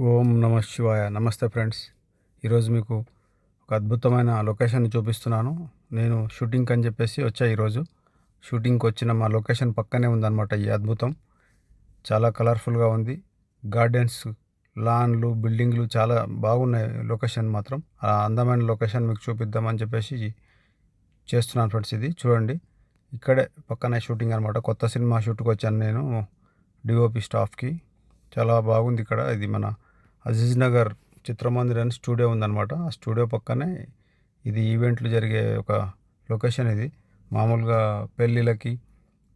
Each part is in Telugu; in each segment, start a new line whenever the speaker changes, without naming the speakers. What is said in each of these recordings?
ఓం నమ శివాయ. నమస్తే ఫ్రెండ్స్. ఈరోజు మీకు ఒక అద్భుతమైన లొకేషన్ చూపిస్తున్నాను. నేను షూటింగ్ అని చెప్పేసి వచ్చా ఈరోజు. షూటింగ్కి వచ్చిన మా లొకేషన్ పక్కనే ఉందన్నమాట ఈ అద్భుతం. చాలా కలర్ఫుల్గా ఉంది. గార్డెన్స్ లాన్లు బిల్డింగ్లు చాలా బాగున్నాయి లొకేషన్ మాత్రం. ఆ అందమైన లొకేషన్ మీకు చూపిద్దామని చెప్పేసి చేస్తున్నాను ఫ్రెండ్స్ ఇది. చూడండి. ఇక్కడే పక్కనే షూటింగ్ అనమాట కొత్త సినిమా షూట్కి వచ్చాను నేను. డిఓపి స్టాఫ్కి. చాలా బాగుంది ఇక్కడ. ఇది మన అజీజ్ నగర్ చిత్రమందిర్ అని స్టూడియో ఉందన్నమాట. ఆ స్టూడియో పక్కనే ఇది ఈవెంట్లు జరిగే ఒక లొకేషన్ ఇది. మామూలుగా పెళ్ళిళ్ళకి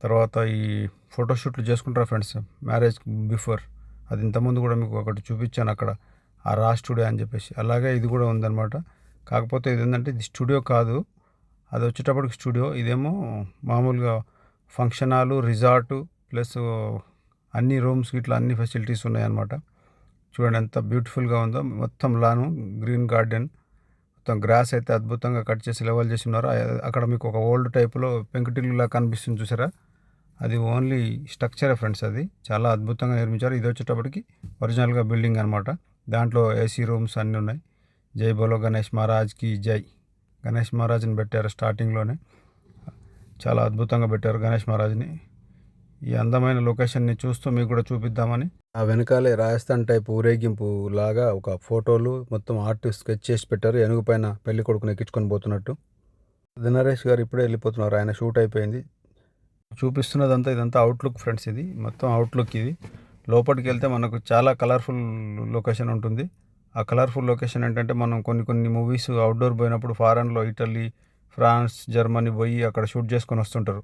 తర్వాత ఈ ఫోటోషూట్లు చేసుకుంటారు ఫ్రెండ్స్? Marriage before. అది ఇంతకుముందు కూడా మీకు ఒకటి చూపించాను అక్కడ. ఆ రా స్టూడియో అని చెప్పేసి. అలాగే ఇది కూడా ఉందన్నమాట. కాకపోతే ఇది ఏంటంటే ఇది స్టూడియో కాదు. అది వచ్చేటప్పటికి స్టూడియో. ఇదేమో మామూలుగా ఫంక్షన్ హాలు రిజార్టు ప్లస్ అన్ని రూమ్స్ ఇట్లా అన్ని ఫెసిలిటీస్ ఉన్నాయన్నమాట. చూడండి ఎంత బ్యూటిఫుల్గా ఉందో. మొత్తం లాను గ్రీన్ గార్డెన్. మొత్తం గ్రాస్ అయితే అద్భుతంగా కట్ చేసి లెవెల్ చేసి ఉన్నారు. అక్కడ మీకు ఒక ఓల్డ్ టైప్లో పెంకుటిల్లులా కనిపిస్తుంది చూసారా? అది ఓన్లీ స్ట్రక్చరే ఫ్రెండ్స్ అది. చాలా అద్భుతంగా నిర్మించారు. ఇది వచ్చేటప్పటికి ఒరిజినల్గా బిల్డింగ్ అనమాట దాంట్లో ఏసీ రూమ్స్ అన్నీ ఉన్నాయి. జై బోలో గణేష్ మహారాజ్కి జై. గణేష్ మహారాజ్ని పెట్టారు స్టార్టింగ్లోనే. చాలా అద్భుతంగా పెట్టారు గణేష్ మహారాజ్ని. ఈ అందమైన లొకేషన్ని చూస్తూ మీకు కూడా చూపిద్దామని. ఆ వెనకాలే రాజస్థాన్ టైప్ ఊరేగింపు లాగా ఒక ఫోటోలు మొత్తం ఆర్ట్ స్కెచ్ చేసి పెట్టారు. ఏనుగు పైన పెళ్ళి కొడుకుని ఎక్కించుకొని పోతున్నట్టు. దినరేష్ గారు ఇప్పుడే వెళ్ళిపోతున్నారు. ఆయన షూట్ అయిపోయింది. చూపిస్తున్నదంతా ఇదంతా అవుట్లుక్ ఫ్రెండ్స్ ఇది. మొత్తం అవుట్లుక్ ఇది. లోపలికి వెళ్తే మనకు చాలా కలర్ఫుల్ లొకేషన్ ఉంటుంది. ఆ కలర్ఫుల్ లొకేషన్ ఏంటంటే మనం కొన్ని కొన్ని మూవీస్ అవుట్డోర్ పోయినప్పుడు ఫారెన్లో ఇటలీ ఫ్రాన్స్ జర్మనీ పోయి అక్కడ షూట్ చేసుకొని వస్తుంటారు.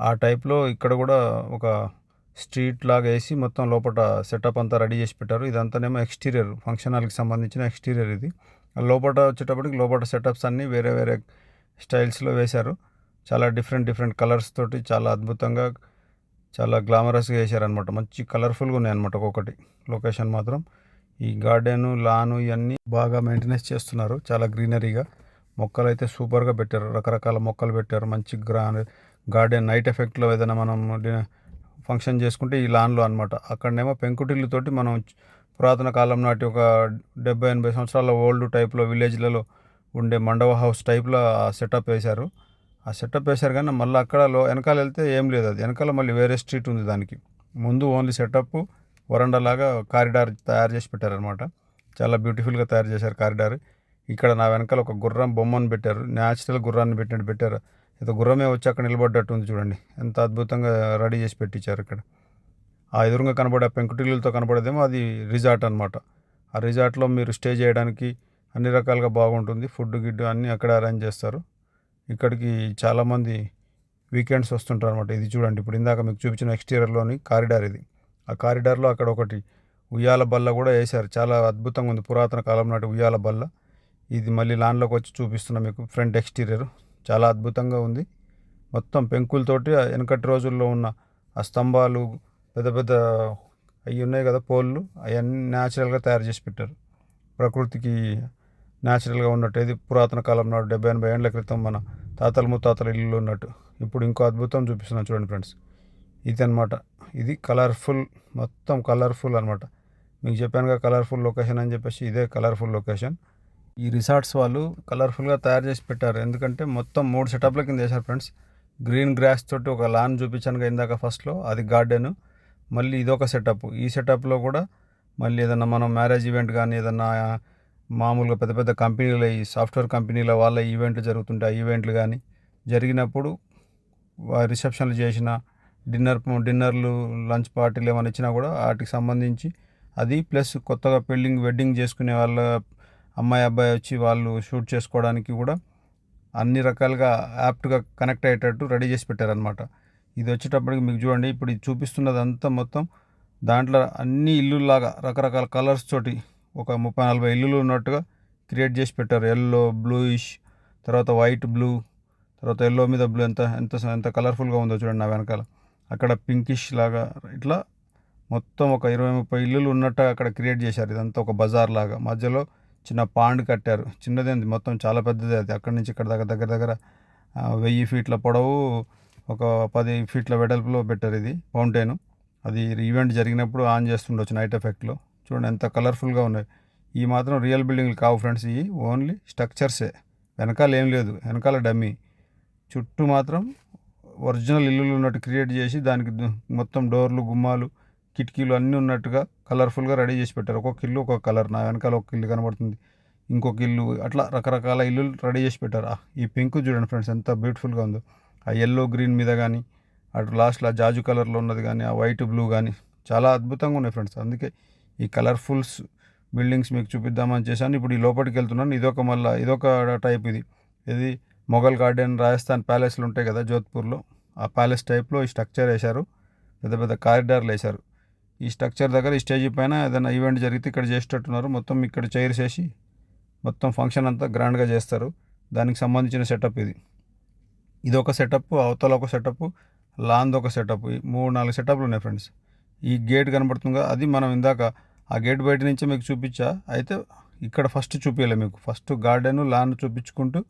ఆ టైప్లో ఇక్కడ కూడా ఒక స్ట్రీట్ లాగా వేసి మొత్తం లోపల సెటప్ అంతా రెడీ చేసి పెట్టారు. ఇదంతానేమో ఎక్స్టీరియర్ ఫంక్షన్ హాల్కి సంబంధించిన ఎక్స్టీరియర్ ఇది. లోపల వచ్చేటప్పటికి లోపల సెటప్స్ అన్నీ వేరే వేరే స్టైల్స్లో వేశారు. చాలా డిఫరెంట్ డిఫరెంట్ కలర్స్ తోటి చాలా అద్భుతంగా చాలా గ్లామరస్గా వేశారనమాట మంచి కలర్ఫుల్గా ఉన్నాయన్నమాట ఒక్కొక్కటి. లొకేషన్ మాత్రం ఈ గార్డెను లాను ఇవన్నీ బాగా మెయింటెనెన్స్ చేస్తున్నారు. చాలా గ్రీనరీగా. మొక్కలు అయితే సూపర్గా పెట్టారు. రకరకాల మొక్కలు పెట్టారు. మంచి గ్రా గార్డెన్ నైట్ ఎఫెక్ట్లో ఏదైనా మనం ఫంక్షన్ చేసుకుంటే ఈ లాన్లో అనమాట అక్కడనేమో పెంకుటిల్లుతోటి మనం పురాతన కాలం నాటి ఒక డెబ్బై ఎనభై సంవత్సరాల ఓల్డ్ టైప్లో విలేజ్లలో ఉండే మండవ హౌస్ టైప్లో సెటప్ వేశారు. ఆ సెటప్ వేశారు కానీ మళ్ళీ అక్కడ లో వెనకాల వెళ్తే ఏం లేదు అది. వెనకాల మళ్ళీ వేరే స్ట్రీట్ ఉంది దానికి. ముందు ఓన్లీ సెటప్ వరండా లాగా కారిడార్ తయారు చేసి పెట్టారనమాట చాలా బ్యూటిఫుల్గా తయారు చేశారు కారిడార్. ఇక్కడ నా వెనకాల ఒక గుర్రం బొమ్మను పెట్టారు. న్యాచురల్ గుర్రాన్ని పెట్టినట్టు పెట్టారు. ఏదో గుర్రమే వచ్చి అక్కడ నిలబడ్డట్టు ఉంది చూడండి. ఎంత అద్భుతంగా రెడీ చేసి పెట్టించారు ఇక్కడ. ఆ ఎదురుగా కనబడే పెంకుటిల్లుతో కనబడేదేమో అది రిజార్ట్ అనమాట ఆ రిజార్ట్లో మీరు స్టే చేయడానికి అన్ని రకాలుగా బాగుంటుంది. ఫుడ్ గిడ్ అన్నీ అక్కడ అరేంజ్ చేస్తారు. ఇక్కడికి చాలామంది వీకెండ్స్ వస్తుంటారు అనమాట ఇది చూడండి. ఇప్పుడు ఇందాక మీకు చూపించిన ఎక్స్టీరియర్లోని కారిడార్ ఇది. ఆ కారిడార్లో అక్కడ ఒకటి ఉయ్యాల బల్ల కూడా వేశారు. చాలా అద్భుతంగా ఉంది. పురాతన కాలం నాటి ఉయ్యాల బల్ల. ఇది మళ్ళీ లాన్లోకి వచ్చి చూపిస్తున్నా మీకు. Front exterior. చాలా అద్భుతంగా ఉంది. మొత్తం పెంకులతోటి ఆ వెనకటి రోజుల్లో ఉన్న ఆ స్తంభాలు పెద్ద పెద్ద అవి ఉన్నాయి కదా పోల్లు. అవన్నీ న్యాచురల్గా తయారు చేసి పెట్టారు. ప్రకృతికి న్యాచురల్గా ఉన్నట్టు. ఇది పురాతన కాలం నాడు డెబ్బై ఎనభై ఏళ్ళ క్రితం మన తాతల ముత్తాతల ఇల్లు ఉన్నట్టు. ఇప్పుడు ఇంకో అద్భుతం చూపిస్తున్నాను చూడండి ఫ్రెండ్స్. ఇది అనమాట ఇది కలర్ఫుల్ మొత్తం కలర్ఫుల్ అనమాట మీకు చెప్పానుగా కలర్ఫుల్ లొకేషన్ అని చెప్పేసి ఇదే కలర్ఫుల్ లొకేషన్. ఈ రిసార్ట్స్ వాళ్ళు కలర్ఫుల్గా తయారు చేసి పెట్టారు. ఎందుకంటే మొత్తం మూడు సెటప్ల కింద చేశారు ఫ్రెండ్స్. గ్రీన్ గ్రాస్ తోటి ఒక లాన్ చూపించాను ఇందాక ఫస్ట్లో. అది గార్డెను. మళ్ళీ ఇదొక సెటప్. ఈ సెటప్లో కూడా మళ్ళీ ఏదన్నా మనం మ్యారేజ్ ఈవెంట్ కానీ ఏదన్నా మామూలుగా పెద్ద పెద్ద కంపెనీల ఈ సాఫ్ట్వేర్ కంపెనీల వాళ్ళ ఈవెంట్లు జరుగుతుంటాయి. ఆ ఈవెంట్లు కానీ జరిగినప్పుడు రిసెప్షన్లు చేసిన డిన్నర్ డిన్నర్లు లంచ్ పార్టీలు ఏమైనా ఇచ్చినా కూడా వాటికి సంబంధించి అది ప్లస్ కొత్తగా పెళ్ళింగ్ వెడ్డింగ్ చేసుకునే వాళ్ళ అమ్మాయి అబ్బాయి వచ్చి వాళ్ళు షూట్ చేసుకోవడానికి కూడా అన్ని రకాలుగా యాప్ట్గా కనెక్ట్ అయ్యేటట్టు రెడీ చేసి పెట్టారనమాట ఇది వచ్చేటప్పటికి మీకు చూడండి ఇప్పుడు ఇది చూపిస్తున్నది అంతా మొత్తం దాంట్లో అన్ని ఇల్లులాగా రకరకాల కలర్స్ తోటి ఒక ముప్పై నలభై ఇల్లులు ఉన్నట్టుగా క్రియేట్ చేసి పెట్టారు. ఎల్లో బ్లూయిష్ తర్వాత వైట్ బ్లూ తర్వాత ఎల్లో మీద బ్లూ ఎంత ఎంత ఎంత కలర్ఫుల్గా ఉందో చూడండి నా వెనకాల. అక్కడ పింకిష్ లాగా ఇట్లా మొత్తం ఒక ఇరవై ముప్పై ఇల్లులు ఉన్నట్టు అక్కడ క్రియేట్ చేశారు. ఇదంతా ఒక బజార్ లాగా. మధ్యలో చిన్న పాండ్ కట్టారు. చిన్నదేంది? మొత్తం చాలా పెద్దది అది. అక్కడి నుంచి ఇక్కడ దగ్గర దగ్గర దగ్గర వెయ్యి ఫీట్ల పొడవు ఒక పది ఫీట్ల వెడల్పులో పెట్టారు ఇది ఫౌంటైన్. అది ఈవెంట్ జరిగినప్పుడు ఆన్ చేస్తుండొచ్చు నైట్ ఎఫెక్ట్లో. చూడండి ఎంత కలర్ఫుల్గా ఉన్నాయి. ఈ మాత్రం రియల్ బిల్డింగ్లు కావు ఫ్రెండ్స్. ఇవి ఓన్లీ స్ట్రక్చర్సే. వెనకాల ఏం లేదు. వెనకాల డమ్మీ. చుట్టూ మాత్రం ఒరిజినల్ ఇల్లులు ఉన్నట్టు క్రియేట్ చేసి దానికి మొత్తం డోర్లు గుమ్మాలు కిటికీలు అన్నీ ఉన్నట్టుగా కలర్ఫుల్గా రెడీ చేసి పెట్టారు. ఒక్కొక్క ఇల్లు ఒక్కొక్క కలర్ నా వెనకాల ఒక ఇల్లు కనబడుతుంది. ఇంకొక ఇల్లు అట్లా రకరకాల ఇల్లులు రెడీ చేసి పెట్టారు. ఆ, ఈ పింక్ చూడండి ఫ్రెండ్స్ ఎంత బ్యూటిఫుల్గా ఉందో. ఆ ఎల్లో గ్రీన్ మీద కానీ అటు లాస్ట్లో ఆ జాజు కలర్లో ఉన్నది కానీ ఆ వైట్ బ్లూ కానీ చాలా అద్భుతంగా ఉన్నాయి ఫ్రెండ్స్. అందుకే ఈ కలర్ఫుల్స్ బిల్డింగ్స్ మీకు చూపిద్దామని చేశాను. ఇప్పుడు ఈ లోపలికి వెళ్తున్నాను. ఇదొక మళ్ళీ ఇదొక టైప్ ఇది. ఇది మొఘల్ గార్డెన్ రాజస్థాన్ ప్యాలెస్లు ఉంటాయి కదా జోధ్పూర్లో. ఆ ప్యాలెస్ టైప్లో ఈ స్ట్రక్చర్ వేశారు. పెద్ద పెద్ద కారిడార్లు వేశారు. ఈ స్ట్రక్చర్ దగ్గర ఈ స్టేజ్ పైన ఏదైనా ఈవెంట్ జరిగితే ఇక్కడ చేసేటట్టున్నారు. మొత్తం ఇక్కడ చైర్స్ వేసి మొత్తం ఫంక్షన్ అంతా గ్రాండ్గా చేస్తారు. దానికి సంబంధించిన సెటప్ ఇది. ఇది ఒక సెటప్ అవతల ఒక సెటప్ లాంద్ ఒక సెటప్. ఈ మూడు నాలుగు సెటప్లు ఉన్నాయి ఫ్రెండ్స్. ఈ గేట్ కనబడుతుందిగా. అది మనం ఇందాక ఆ గేట్ బయట నుంచి మీకు చూపించా. అయితే ఇక్కడ ఫస్ట్ చూపించలే మీకు. ఫస్ట్ గార్డెన్ లాన్ చూపించుకుంటూ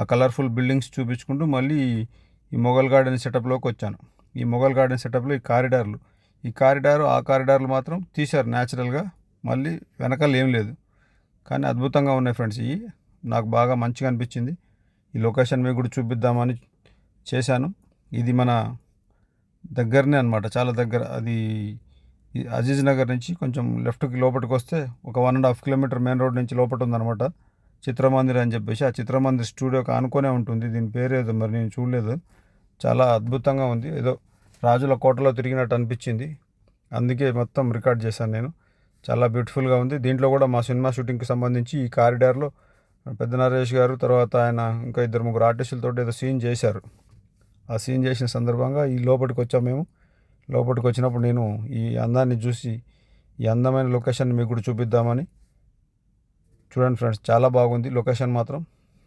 ఆ కలర్ఫుల్ బిల్డింగ్స్ చూపించుకుంటూ మళ్ళీ ఈ- ఈ మొఘల్ గార్డెన్ సెటప్లోకి వచ్చాను. ఈ మొఘల్ గార్డెన్ సెటప్లో ఈ కారిడార్లు ఈ కారిడార్ ఆ కారిడార్లు మాత్రం తీశారు న్యాచురల్గా మళ్ళీ వెనకాల ఏం లేదు. కానీ అద్భుతంగా ఉన్నాయి ఫ్రెండ్స్. ఇవి నాకు బాగా మంచిగా అనిపించింది. ఈ లొకేషన్ మీకు కూడా చూపిద్దామని చేశాను. ఇది మన దగ్గరనే అనమాట చాలా దగ్గర అది ఈ అజీజ్ నగర్ నుంచి కొంచెం లెఫ్ట్కి లోపలికి వస్తే ఒక one and half kilometre main road నుంచి లోపల ఉందన్నమాట. చిత్రమందిర్ అని చెప్పేసి ఆ చిత్రమందిర్ స్టూడియోకి ఆనుకొనే ఉంటుంది. దీని పేరు ఏదో మరి నేను చూడలేదు. చాలా అద్భుతంగా ఉంది. ఏదో రాజుల కోటలో తిరిగినట్టు అనిపించింది. అందుకే మొత్తం రికార్డ్ చేశాను నేను. చాలా బ్యూటిఫుల్గా ఉంది. దీంట్లో కూడా మా సినిమా షూటింగ్కి సంబంధించి ఈ కారిడార్లో పెద్ద నరేష్ గారు తర్వాత ఆయన ఇంకా ఇద్దరు ముగ్గురు ఆర్టిస్టులతో ఏదో సీన్ చేశారు. ఆ సీన్ చేసిన సందర్భంగా ఈ లోపలికి వచ్చాము మేము. లోపలికి వచ్చినప్పుడు నేను ఈ అందాన్ని చూసి ఈ అందమైన లొకేషన్ మీకు కూడా చూపిద్దామని చూడండి ఫ్రెండ్స్ చాలా బాగుంది లొకేషన్ మాత్రం.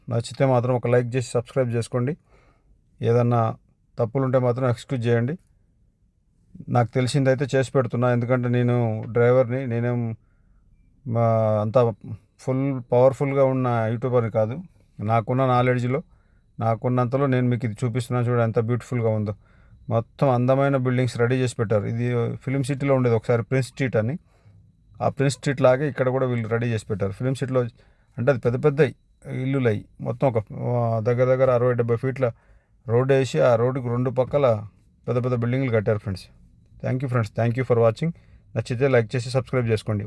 నచ్చితే మాత్రం ఒక లైక్ చేసి సబ్స్క్రైబ్ చేసుకోండి. ఏదన్నా తప్పులుంటే మాత్రం ఎక్స్క్యూజ్ చేయండి. నాకు తెలిసిందైతే చేసి పెడుతున్నా. ఎందుకంటే నేను డ్రైవర్ని నేనేం మా అంత ఫుల్ పవర్ఫుల్గా ఉన్న యూట్యూబర్ని కాదు. నాకున్న నాలెడ్జ్లో నాకున్నంతలో నేను మీకు ఇది చూపిస్తున్నాను చూడండి ఎంత బ్యూటిఫుల్గా ఉందో. మొత్తం అందమైన బిల్డింగ్స్ రెడీ చేసి పెట్టారు. ఇది ఫిలిం సిటీలో ఉండేది ఒకసారి ప్రిన్స్ స్ట్రీట్ అని. ఆ ప్రిన్స్ స్ట్రీట్ లాగే ఇక్కడ కూడా వీళ్ళు రెడీ చేసి పెట్టారు. ఫిలిం సిటీలో అంటే అది పెద్ద పెద్ద ఇల్లులు అయ్యి మొత్తం ఒక దగ్గర దగ్గర అరవై డెబ్బై ఫీట్ల రోడ్ వేసి ఆ రోడ్డుకి రెండు పక్కల పెద్ద పెద్ద బిల్డింగ్లు కట్టారు friends. Thank you friends. Thank you for watching. నచ్చితే లైక్ చేసి సబ్స్క్రైబ్ చేసుకోండి.